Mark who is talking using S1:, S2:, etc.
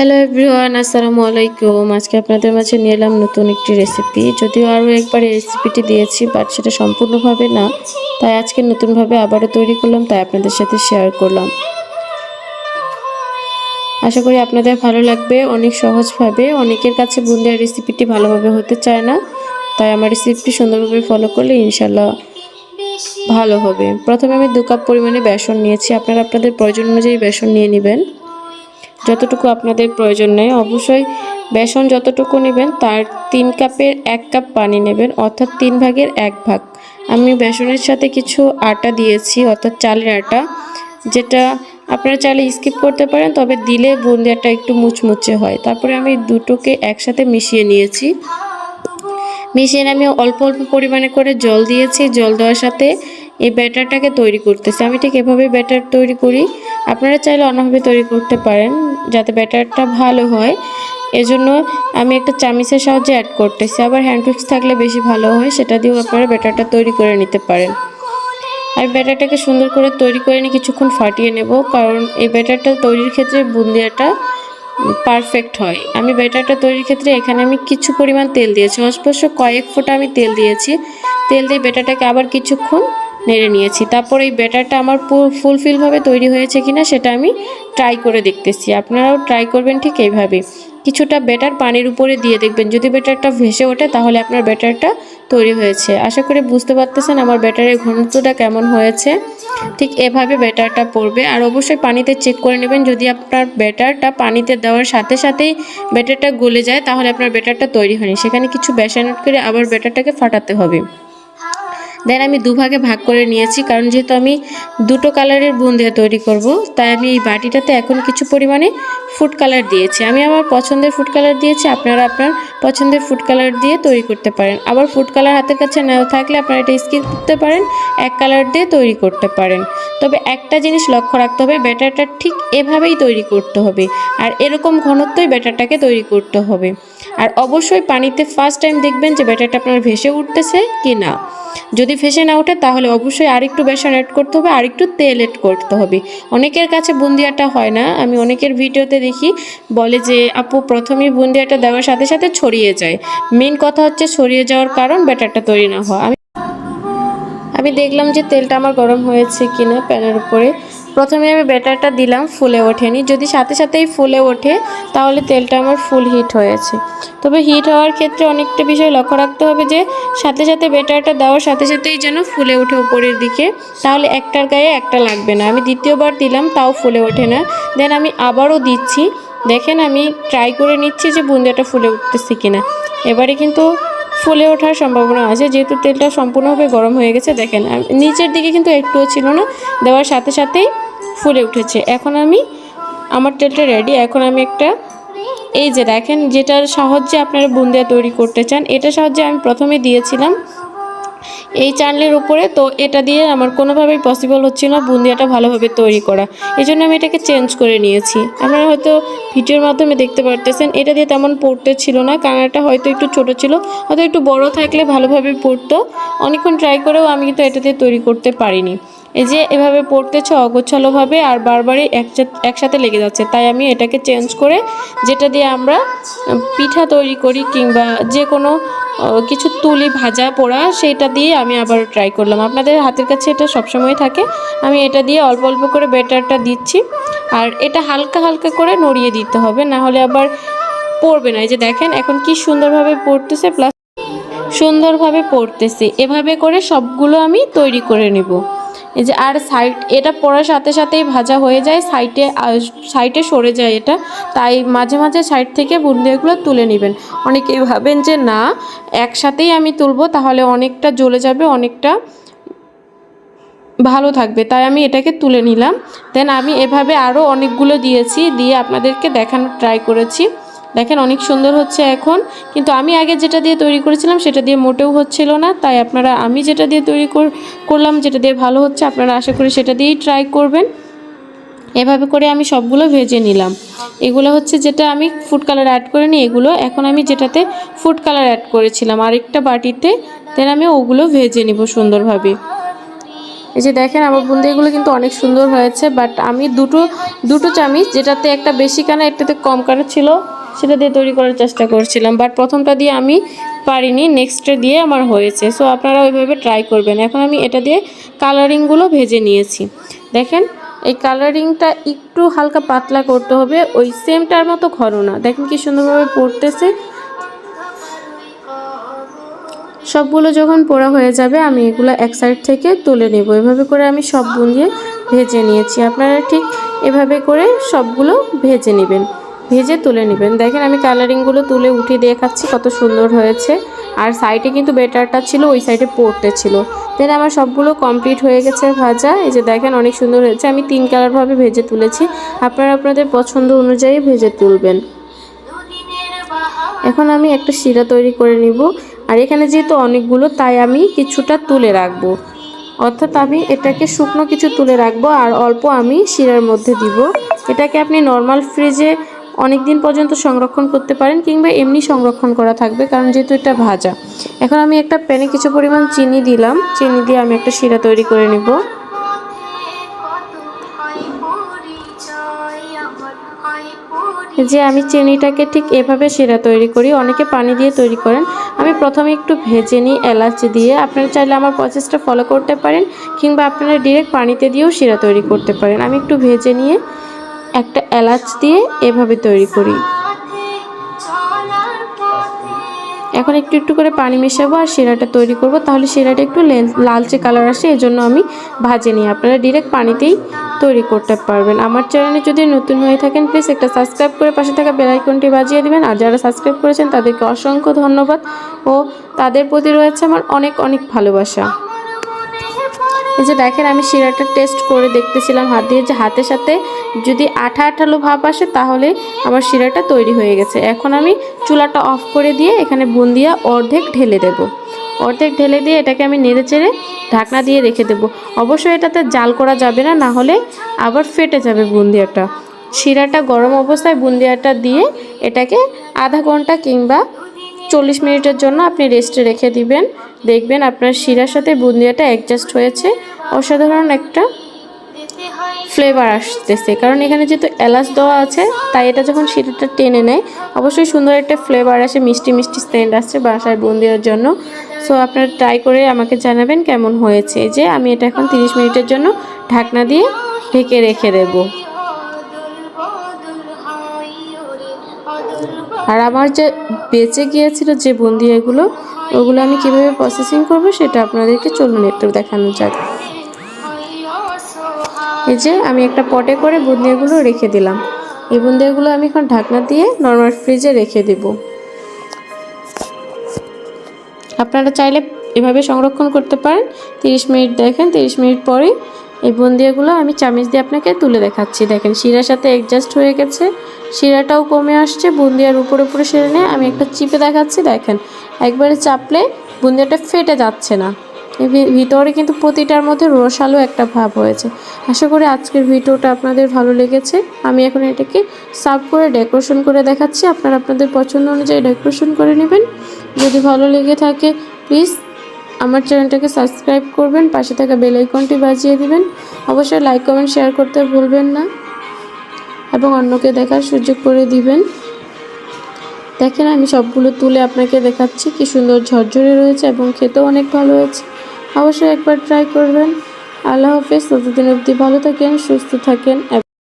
S1: Hello everyone আসসালামু আলাইকুম। আজকে আপনাদের মাঝে নিয়ে এলাম নতুন একটি রেসিপি যদিও আরও একবার এই রেসিপিটি দিয়েছি বাট সেটা সম্পূর্ণভাবে না। তাই আজকে নতুনভাবে আবারও তৈরি করলাম, তাই আপনাদের সাথে শেয়ার করলাম। আশা করি আপনাদের ভালো লাগবে। অনেক সহজভাবে, অনেকের কাছে বুন্দিয়ার রেসিপিটি ভালোভাবে হতে চায় না। তাই আমার রেসিপিটি সুন্দরভাবে ফলো করলে ইনশাল্লাহ ভালো হবে। প্রথমে আমি দু কাপ পরিমাণে বেসন নিয়েছি। আপনারা আপনাদের প্রয়োজন অনুযায়ী বেসন নিয়ে নেবেন। যতটুকু আপনাদের প্রয়োজন নেই, অবশ্যই বেসন যতটুকু নেবেন, তার তিন কাপের এক কাপ পানি নেবেন, অর্থাৎ তিন ভাগের এক ভাগ। আমি বেসনের সাথে কিছু আটা দিয়েছি, অর্থাৎ চালের আটা, যেটা আপনারা চাইলে স্কিপ করতে পারেন, তবে দিলে বুন্দিয়াটা একটু মুচমুচে হয়। তারপরে আমি দুটোকে একসাথে মিশিয়ে নিয়েছি। মিশিয়ে আমি অল্প অল্প পরিমাণে করে জল দিয়েছি, জল দেওয়ার সাথে এই ব্যাটারটাকে তৈরি করতেছি। আমি ঠিক এভাবে ব্যাটার তৈরি করি। আপনারা চাইলে অন্যভাবে তৈরি করতে পারেন। যাতে ব্যাটারটা ভালো হয়। এজন্য আমি একটা চামিচের সাহায্যে অ্যাড করতেছি। আবার হ্যান্ড উইক্স থাকলে বেশি ভালো হয়, সেটা দিয়েও আপনারা ব্যাটারটা তৈরি করে নিতে পারেন। আর ব্যাটারটাকে সুন্দর করে তৈরি করে নিয়ে কিছুক্ষণ ফাটিয়ে নেব, কারণ এই ব্যাটারটা তৈরির ক্ষেত্রে বুন্দিয়াটা পারফেক্ট হয়। আমি ব্যাটারটা তৈরির ক্ষেত্রে এখানে আমি কিছু পরিমাণ তেল দিয়েছি। অস্পষ্ট কয়েক ফোঁটা আমি তেল দিয়েছি। তেল দিয়ে ব্যাটারটাকে আবার কিছুক্ষণ নেড়ে নিয়েছি। তারপর এই ব্যাটারটা আমার ফুলফিলভাবে তৈরি হয়েছে কিনা সেটা আমি ট্রাই করে দেখতেছি। আপনারাও ট্রাই করবেন ঠিক এইভাবে কিছুটা ব্যাটার পানির উপরে দিয়ে দেখবেন। যদি ব্যাটারটা ভেসে ওঠে, তাহলে আপনার ব্যাটারটা তৈরি হয়েছে। আশা করি বুঝতে পারতেছেন আমার ব্যাটারের ঘনত্বটা কেমন হয়েছে। ঠিক এভাবে ব্যাটারটা পড়বে। আর অবশ্যই পানিতে চেক করে নেবেন। যদি আপনার ব্যাটারটা পানিতে দেওয়ার সাথে সাথেই ব্যাটারটা গলে যায়, তাহলে আপনার ব্যাটারটা তৈরি হয়নি। সেখানে কিছু বেসন করে আবার ব্যাটারটাকে ফাটাতে হবে। দেন আমি দুভাগে ভাগ করে নিয়েছি, কারণ যেহেতু আমি দুটো কালারের বুন্দিয়া তৈরি করব, তাই আমি এই বাটিটাতে এখন কিছু পরিমাণে ফুড কালার দিয়েছি। আমি আমার পছন্দের ফুড কালার দিয়েছি, আপনারা আপনার পছন্দের ফুড কালার দিয়ে তৈরি করতে পারেন। আবার ফুড কালার হাতের কাছে না থাকলে আপনারা এটা স্কিপ করতে পারেন, এক কালার দিয়ে তৈরি করতে পারেন। তবে একটা জিনিস লক্ষ্য রাখতে হবে, ব্যাটারটা ঠিক এভাবেই তৈরি করতে হবে, আর এরকম ঘনত্বই ব্যাটারটাকে তৈরি করতে হবে। আর অবশ্যই পানিতে ফার্স্ট টাইম দেখবেন যে ব্যাটারটা আপনার ভেসে উঠতেছে কি না যদি ফেসে না ওঠে, তাহলে অবশ্যই আরেকটু বেসন অ্যাড করতে হবে, আরেকটু তেল অ্যাড করতে হবে। অনেকের কাছে বুন্দিয়াটা হয় না। আমি অনেকের ভিডিওতে দেখি, বলে যে, আপু, প্রথমেই বুন্দিয়াটা দেওয়ার সাথে সাথে ছড়িয়ে যায়। মেন কথা হচ্ছে ছড়িয়ে যাওয়ার কারণ ব্যাটারটা তৈরি না হওয়া। আমি আমি দেখলাম যে তেলটা আমার গরম হয়েছে কিনা প্যানের উপরে। প্রথমে আমি ব্যাটারটা দিলাম ফুলে ওঠেনি। যদি সাথে সাথেই ফুলে ওঠে, তাহলে তেলটা আমার ফুল হিট হয়েছে। তবে হিট হওয়ার ক্ষেত্রে অনেকটা বিষয় লক্ষ্য রাখতে হবে যে, সাথে সাথে ব্যাটারটা দেওয়ার সাথে সাথেই যেন ফুলে ওঠে উপরের দিকে। তাহলে একটার গায়ে একটা লাগবে না। আমি দ্বিতীয়বার দিলাম, তাও ফুলে ওঠে না। দেন আমি আবারও দিচ্ছি। দেখেন আমি ট্রাই করে নিচ্ছি যে বুন্দিয়াটা ফুলে উঠতেছে কিনা। এবারে কিন্তু ফুলে ওঠার সম্ভাবনা আছে। যেহেতু তেলটা সম্পূর্ণভাবে গরম হয়ে গেছে, দেখেন নিচের দিকে কিন্তু একটুও ছিল না, দেওয়ার সাথে সাথেই ফুলে উঠেছে। এখন আমি, আমার তেলটা রেডি এখন আমি একটা, এই যে দেখেন, যেটার সাহায্যে আপনারা বুন্দিয়া তৈরি করতে চান, এটা সাহায্যে আমি প্রথমে দিয়েছিলাম এই চানলের উপরে তো এটা দিয়ে আমার কোনোভাবেই পসিবল হচ্ছিল না বুন্দিয়াটা ভালোভাবে তৈরি করা। এই জন্য আমি এটাকে চেঞ্জ করে নিয়েছি। আপনারা হয়তো ভিডিওর মাধ্যমে দেখতে পারতেছেন, এটা দিয়ে তেমন পড়তে ছিল না কানাটা হয়তো একটু ছোট ছিল, হয়তো একটু বড় থাকলে ভালোভাবে পড়তো। অনেকক্ষণ ট্রাই করেও আমি কিন্তু এটা দিয়ে তৈরি করতে পারিনি। এই যে এভাবে পড়তেছে অগোছালোভাবে আর বারবারই একসাথে লেগে যাচ্ছে, তাই আমি এটাকে চেঞ্জ করে যেটা দিয়ে আমরা পিঠা তৈরি করি কিংবা যে কোনো কিছু তুলি ভাজা পোড়া সেটা দিয়ে আমি আবার ট্রাই করলাম। আপনাদের হাতের কাছে এটা সবসময় থাকে। আমি এটা দিয়ে অল্প অল্প করে বেটারটা দিচ্ছি। আর এটা হালকা হালকা করে নড়িয়ে দিতে হবে, না হলে আবার পড়বে না। এই যে দেখেন এখন কি সুন্দরভাবে পড়তেছে প্লাস সুন্দরভাবে পড়তেছে। এভাবে করে সবগুলো আমি তৈরি করে নেব। এই যে আর সাইড, এটা পড়ার সাথে সাথেই ভাজা হয়ে যায়, সাইডে সাইডে সরে যায় এটা। তাই মাঝে মাঝে সাইড থেকে বুন্দিয়াগুলো তুলে নেবেন। অনেকেই ভাবেন যে না, একসাথেই আমি তুলবো, তাহলে অনেকটা জ্বলে যাবে, অনেকটা ভালো থাকবে। তাই আমি এটাকে তুলে নিলাম। দেন আমি এভাবে আরও অনেকগুলো দিয়েছি, দিয়ে আপনাদেরকে দেখানোর ট্রাই করেছি। দেখেন অনেক সুন্দর হচ্ছে এখন। কিন্তু আমি আগে যেটা দিয়ে তৈরি করেছিলাম সেটা দিয়ে মোটেও হচ্ছিল না। তাই আপনারা আমি যেটা দিয়ে তৈরি করলাম যেটা দিয়ে ভালো হচ্ছে আপনারা আশা করি সেটা দিয়েই ট্রাই করবেন। এভাবে করে আমি সবগুলো ভেজে নিলাম। এগুলো হচ্ছে যেটা আমি ফুড কালার অ্যাড করে নিই, এগুলো এখন আমি যেটাতে ফুড কালার অ্যাড করেছিলাম আরেকটা বাটিতে দেন আমি ওগুলো ভেজে নিব সুন্দরভাবে। এই যে দেখেন আমার বুন্দিগুলো কিন্তু অনেক সুন্দর হয়েছে বাট আমি দুটো দুটো চামিচ যেটাতে একটা বেশি কানা একটাতে কম কানা ছিল সেটা দিয়ে তৈরি করার চেষ্টা করছিলাম বাট প্রথমটা দিয়ে আমি পারিনি নেক্সটটা দিয়ে আমার হয়েছে। সো আপনারা ওইভাবে ট্রাই করবেন। এখন আমি এটা দিয়ে কালারিংগুলো ভেজে নিয়েছি। দেখেন, এই কালারিংটা একটু হালকা পাতলা করতে হবে, ওই সেমটার মতো ঘন না। দেখেন কি সুন্দরভাবে পড়তেছে। সবগুলো যখন পোড়া হয়ে যাবে, আমি এগুলো এক সাইড থেকে তুলে নেব। এভাবে করে আমি সব বুনিয়ে ভেজে নিয়েছি। আপনারা ঠিক এভাবে করে সবগুলো ভেজে নেবেন। ভেজে তুলে নেবেন। দেখেন আমি কালারিংগুলো তুলে উঠিয়ে দেখাচ্ছি কত সুন্দর হয়েছে। আর সাইডে কিন্তু বেটারটা ছিল, ওই সাইডে পড়তে ছিল। দেন আমার সবগুলো কমপ্লিট হয়ে গেছে ভাজা। এই যে দেখেন অনেক সুন্দর হয়েছে। আমি তিন কালারভাবে ভেজে তুলেছি। আপনারা আপনাদের পছন্দ অনুযায়ী ভেজে তুলবেন। এখন আমি একটা শিরা তৈরি করে নিব। আর এখানে যেহেতু অনেকগুলো, তাই আমি কিছুটা তুলে রাখব। অর্থাৎ আমি এটাকে শুকনো কিছু তুলে রাখব, আর অল্প আমি শিরার মধ্যে দিব। এটাকে আপনি নর্মাল ফ্রিজে অনেক দিন পর্যন্ত সংরক্ষণ করতে পারেন কিংবা এমনি সংরক্ষণ করা থাকবে, কারণ যেহেতু এটা ভাজা। এখন আমি একটা প্যানে কিছু পরিমাণ চিনি দিলাম। চিনি দিয়ে আমি একটা শিরা তৈরি করে নিব। যে আমি চিনিটাকে ঠিক এভাবে শিরা তৈরি করি, অনেকে পানি দিয়ে তৈরি করেন। আমি প্রথমে একটু ভেজে নিই এলাচ দিয়ে। আপনারা চাইলে আমার প্রসেসটা ফলো করতে পারেন, কিংবা আপনারা ডিরেক্ট পানিতে দিয়েও শিরা তৈরি করতে পারেন। আমি একটু ভেজে নিয়ে একটা এলাচ দিয়ে এভাবে তৈরি করি। এখন একটু একটু করে পানি মেশাবো আর শিরাটা তৈরি করব। তাহলে শিরাটা একটু লালচে কালার আসে, এজন্য আমি ভাজে নিই। আপনারা ডিরেক্ট পানিতেই তৈরি করতে পারবেন। আমার চ্যানেলে যদি নতুন হয়ে থাকেন প্লিজ একটা সাবস্ক্রাইব করে পাশে থাকা বেলাইকনটি বাজিয়ে দিবেন। আর যারা সাবস্ক্রাইব করেছেন, তাদেরকে অসংখ্য ধন্যবাদ। ও তাদের প্রতি রয়েছে আমার অনেক অনেক ভালোবাসা। এই যে দেখেন, আমি শিরাটা টেস্ট করে দেখতেছিলাম হাত দিয়ে যে হাতের সাথে যদি আঠা আঠালো ভাব আসে, তাহলে আমার শিরাটা তৈরি হয়ে গেছে। এখন আমি চুলাটা অফ করে দিয়ে এখানে বুন্দিয়া অর্ধেক ঢেলে দেব। অর্ধেক ঢেলে দিয়ে এটাকে আমি নেড়ে চেড়ে ঢাকনা দিয়ে রেখে দেবো। অবশ্যই এটাতে জাল করা যাবে না না হলে আবার ফেটে যাবে বুন্দিয়াটা। শিরাটা গরম অবস্থায় বুন্দিয়াটা দিয়ে এটাকে আধা ঘণ্টা কিংবা চল্লিশ মিনিটের জন্য আপনি রেস্টে রেখে দিবেন। দেখবেন আপনার শিরার সাথে বুন্দিয়াটা অ্যাডজাস্ট হয়েছে। অসাধারণ একটা ফ্লেভার আসতেছে। কারণ এখানে যেহেতু এলাচ দেওয়া আছে, তাই এটা যখন শিরাটা টেনে নেয়, অবশ্যই সুন্দর একটা ফ্লেভার আসে, মিষ্টি মিষ্টি সেন্ট আসছে বাসায় বুন্দিয়ার জন্য। সো আপনারা ট্রাই করে আমাকে জানাবেন কেমন হয়েছে। যে আমি এটা এখন 30 মিনিটের জন্য ঢাকনা দিয়ে ঢেকে রেখে দেবো। আর আমার যে বেঁচে গিয়েছিল যে বুন্দি এগুলো, ওগুলো আমি কীভাবে প্রসেসিং করব সেটা আপনাদেরকে চলুন একটু দেখানো যাক। এই যে আমি একটা পটে করে বুন্দিয়াগুলো রেখে দিলাম। এই বুন্দিয়াগুলো আমি এখন ঢাকনা দিয়ে নর্মাল ফ্রিজে রেখে দেব। আপনারা চাইলে এভাবে সংরক্ষণ করতে পারেন। 30 মিনিট দেখেন 30 মিনিট পরে এই বুন্দিয়াগুলো আমি চামিচ দিয়ে আপনাকে তুলে দেখাচ্ছি। দেখেন, শিরার সাথে অ্যাডজাস্ট হয়ে গেছে। শিরাটাও কমে আসছে, বুন্দিয়ার উপরে উপরে সেরে নিয়ে আমি একটা চিপে দেখাচ্ছি। দেখেন, একবারে চাপলে বুন্দিয়াটা ফেটে যাচ্ছে না। ভিতরে কিন্তু প্রতিটার মধ্যে রসালো একটা ভাব হয়েছে। আশা করি আজকের ভিডিওটা আপনাদের ভালো লেগেছে। আমি এখন এটাকে সার্ভ করে ডেকোরেশন করে দেখাচ্ছি। আপনারা আপনাদের পছন্দ অনুযায়ী ডেকোরেশন করে নেবেন। যদি ভালো লেগে থাকে, প্লিজ আমার চ্যানেলটাকে সাবস্ক্রাইব করবেন, পাশে থাকা বেল আইকনটি বাজিয়ে দিবেন। অবশ্যই লাইক, কমেন্ট, শেয়ার করতে ভুলবেন না। এবং অন্যকে দেখার সুযোগ করে দিবেন। দেখেন, আমি সবগুলো তুলে আপনাকে দেখাচ্ছি, কি সুন্দর ঝরঝরে রয়েছে এবং খেতেও অনেক ভালো হয়েছে। অবশ্যই একবার ট্রাই করবেন। আল্লাহ হাফেজ, ততদিন অবধি ভালো থাকেন, সুস্থ থাকেন।